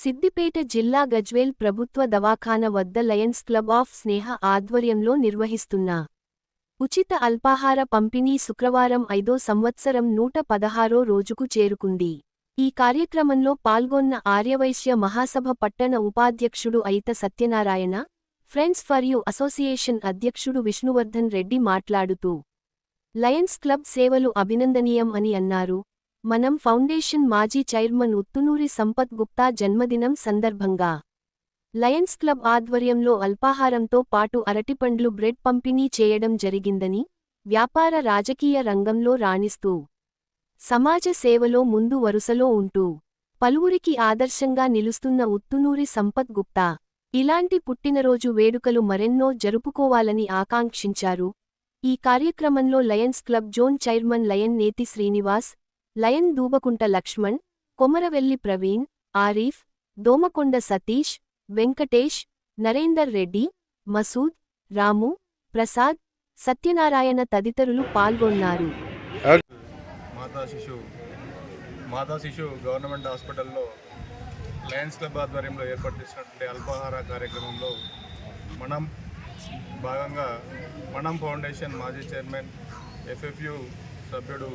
సిద్దిపేట జిల్లా గజ్వేల్ ప్రభుత్వ దవాఖాన వద్ద లయన్స్ క్లబ్ ఆఫ్ స్నేహ ఆధ్వర్యంలో నిర్వహిస్తున్న ఉచిత అల్పాహార పంపిణీ శుక్రవారం ఐదో సంవత్సరం నూట పదహారో రోజుకు చేరుకుంది. ఈ కార్యక్రమంలో పాల్గొన్న ఆర్యవైశ్య మహాసభ పట్టణ ఉపాధ్యక్షుడు Ayitha Satyanarayana friends for you association అధ్యక్షుడు విష్ణువర్ధన్ రెడ్డి మాట్లాడుతూ లయన్స్ క్లబ్ సేవలు అభినందనీయం అని అన్నారు. మనం ఫౌండేషన్ మాజీ చైర్మన్ ఉత్తునూరి సంపత్ గుప్తా జన్మదినం సందర్భంగా లయన్స్ క్లబ్ ఆధ్వర్యంలో అల్పాహారంతో పాటు అరటిపండ్లు బ్రెడ్ పంపిణీ చేయడం జరిగిందని వ్యాపార రాజకీయ రంగంలో రాణిస్తూ సమాజ సేవలో ముందు వరుసలో ఉంటూ పలువురికి ఆదర్శంగా నిలుస్తున్న ఉత్తునూరి సంపత్ గుప్తా ఇలాంటి పుట్టినరోజు వేడుకలు మరెన్నో జరుపుకోవాలని ఆకాంక్షించారు. ఈ కార్యక్రమంలో Lions Club zone chairman Lion Neti Srinivas Lion Dubakunta Lakshman Komaravelli Praveen Arif Domakonda Satish Venkatesh Narender Reddy Masood Ramu Prasad Satyanarayana తదితరులు పాల్గొన్నారు. మాతా శిశు మాతా శిశు గవర్నమెంట్ హాస్పిటల్లో లయన్స్ క్లబ్ ఆధ్వర్యంలో ఏర్పాటు చేసినటువంటి అల్పాహార కార్యక్రమంలో మనం భాగంగా మనం ఫౌండేషన్ మాజీ చైర్మన్ ఎఫ్ఎఫ్యు సభ్యుడు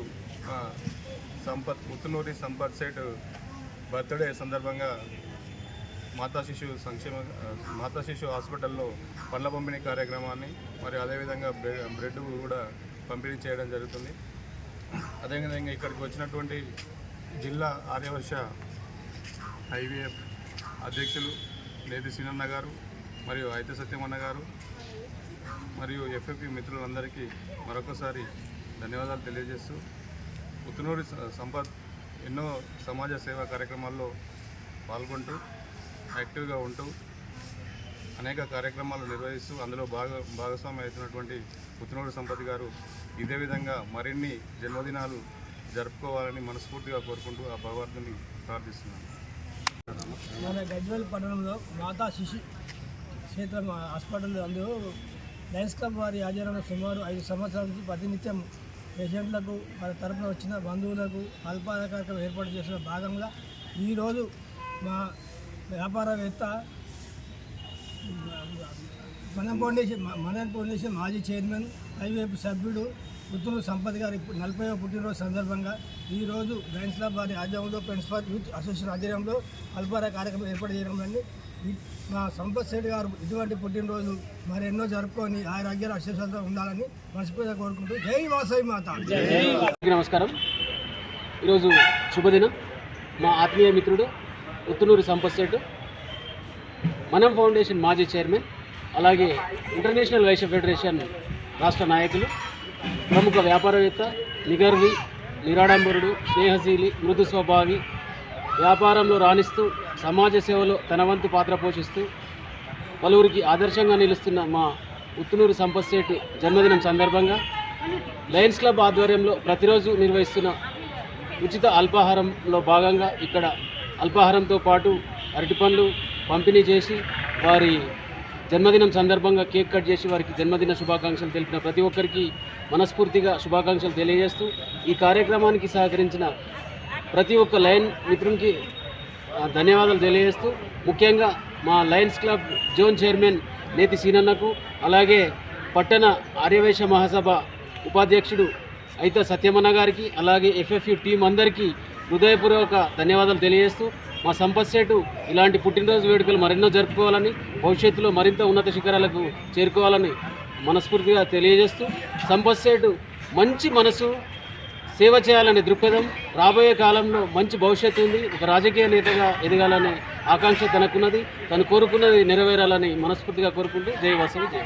సంపత్ ముత్తునూరి సంపత్ సేట్ బర్త్డే సందర్భంగా మాతా శిశు సంక్షేమ మాతా శిశు హాస్పిటల్లో పండ్ల పంపిణీ కార్యక్రమాన్ని మరియు అదేవిధంగా బ్రెడ్ బ్రెడ్ కూడా పంపిణీ చేయడం జరుగుతుంది. అదేవిధంగా ఇక్కడికి వచ్చినటువంటి జిల్లా ఆర్యవర్ష ఐవీఎఫ్ అధ్యక్షులు నేతి సీనన్న గారు మరియు ఐత సత్యమన్న గారు మరియు ఎఫ్ఎఫ్ఈ మిత్రులందరికీ మరొకసారి ధన్యవాదాలు తెలియజేస్తూ పుత్తనూరి సంపత్ ఎన్నో సమాజ సేవా కార్యక్రమాల్లో పాల్గొంటూ యాక్టివ్గా ఉంటూ అనేక కార్యక్రమాలు నిర్వహిస్తూ అందులో భాగ భాగస్వామి అవుతున్నటువంటి పుత్తునూరు సంపత్ గారు ఇదే విధంగా మరిన్ని జన్మదినాలు జరుపుకోవాలని మనస్ఫూర్తిగా కోరుకుంటూ ఆ భగవంతుని ప్రార్థిస్తున్నాను. మన గజ్వల్ పట్టణంలో మాతా శిశు క్షేత్రం హాస్పిటల్ అందులో లయన్స్ క్లబ్ వారి ఆధ్వర్యంలో సుమారు ఐదు సంవత్సరాల నుంచి ప్రతినిత్యం పేషెంట్లకు వారి తరపున వచ్చిన బంధువులకు అల్పాహార కార్యక్రమం ఏర్పాటు చేసిన భాగంగా ఈరోజు మా వ్యాపారవేత్త మన ఫౌండేషన్ మన ఫౌండేషన్ మాజీ చైర్మన్ ఐవైపు సభ్యుడు పుత్తూరు సంపత్ గారి నలభైవ పుట్టినరోజు సందర్భంగా ఈరోజు లయన్స్ క్లబ్ వారి ఆధ్వర్యంలో ప్రిన్సిపల్ యూత్ అసోసియేషన్ ఆధ్వర్యంలో అల్పార కార్యక్రమం ఏర్పాటు చేయడం మా సంపత్ శెట్టి గారు ఇటువంటి పుట్టినరోజు మరి ఎన్నో జరుపుకొని ఆరోగ్యాలు అశేషంతో ఉండాలని మనస్ఫూర్తిగా కోరుకుంటూ జై వాసవి మాత. నమస్కారం. ఈరోజు శుభదినం. మా ఆత్మీయ మిత్రుడు ఉత్తునూరి సంపత్ శెట్టి మనం ఫౌండేషన్ మాజీ చైర్మన్ అలాగే ఇంటర్నేషనల్ వైశ్య ఫెడరేషన్ రాష్ట్ర నాయకులు ప్రముఖ వ్యాపారవేత్త నిగర్వి నిరాడంబరుడు స్నేహశీలి మృదు స్వభావి వ్యాపారంలో రాణిస్తూ సమాజ సేవలో తన వంతు పాత్ర పోషిస్తూ పలువురికి ఆదర్శంగా నిలుస్తున్న మా ఉత్తునూరు సంపత్శెట్టి జన్మదినం సందర్భంగా లయన్స్ క్లబ్ ఆధ్వర్యంలో ప్రతిరోజు నిర్వహిస్తున్న ఉచిత అల్పాహారంలో భాగంగా ఇక్కడ అల్పాహారంతో పాటు అరటిపండ్లు పంపిణీ చేసి వారి జన్మదినం సందర్భంగా కేక్ కట్ చేసి వారికి జన్మదిన శుభాకాంక్షలు తెలిపిన ప్రతి ఒక్కరికి మనస్ఫూర్తిగా శుభాకాంక్షలు తెలియజేస్తూ ఈ కార్యక్రమానికి సహకరించిన ప్రతి ఒక్క లయన్ మిత్రునికి ధన్యవాదాలు తెలియజేస్తూ ముఖ్యంగా మా లయన్స్ క్లబ్ జోన్ చైర్మన్ నేతి సీనన్నకు అలాగే పట్టణ ఆర్యవేశ మహాసభ ఉపాధ్యక్షుడు అయితే సత్యమన్న గారికి అలాగే ఎఫ్ఎఫ్యు టీం అందరికీ హృదయపూర్వక ధన్యవాదాలు తెలియజేస్తూ మా సంపత్ సేటు ఇలాంటి పుట్టినరోజు వేడుకలు మరెన్నో జరుపుకోవాలని భవిష్యత్తులో మరింత ఉన్నత శిఖరాలకు చేరుకోవాలని మనస్ఫూర్తిగా తెలియజేస్తూ సంపత్ సేటు మంచి మనసు సేవ చేయాలనే దృక్పథం రాబోయే కాలంలో మంచి భవిష్యత్తు ఉంది. ఒక రాజకీయ నేతగా ఎదగాలనే ఆకాంక్ష తనకున్నది. తను కోరుకున్నది నెరవేరాలని మనస్ఫూర్తిగా కోరుకుంటూ జయవాసవి జయ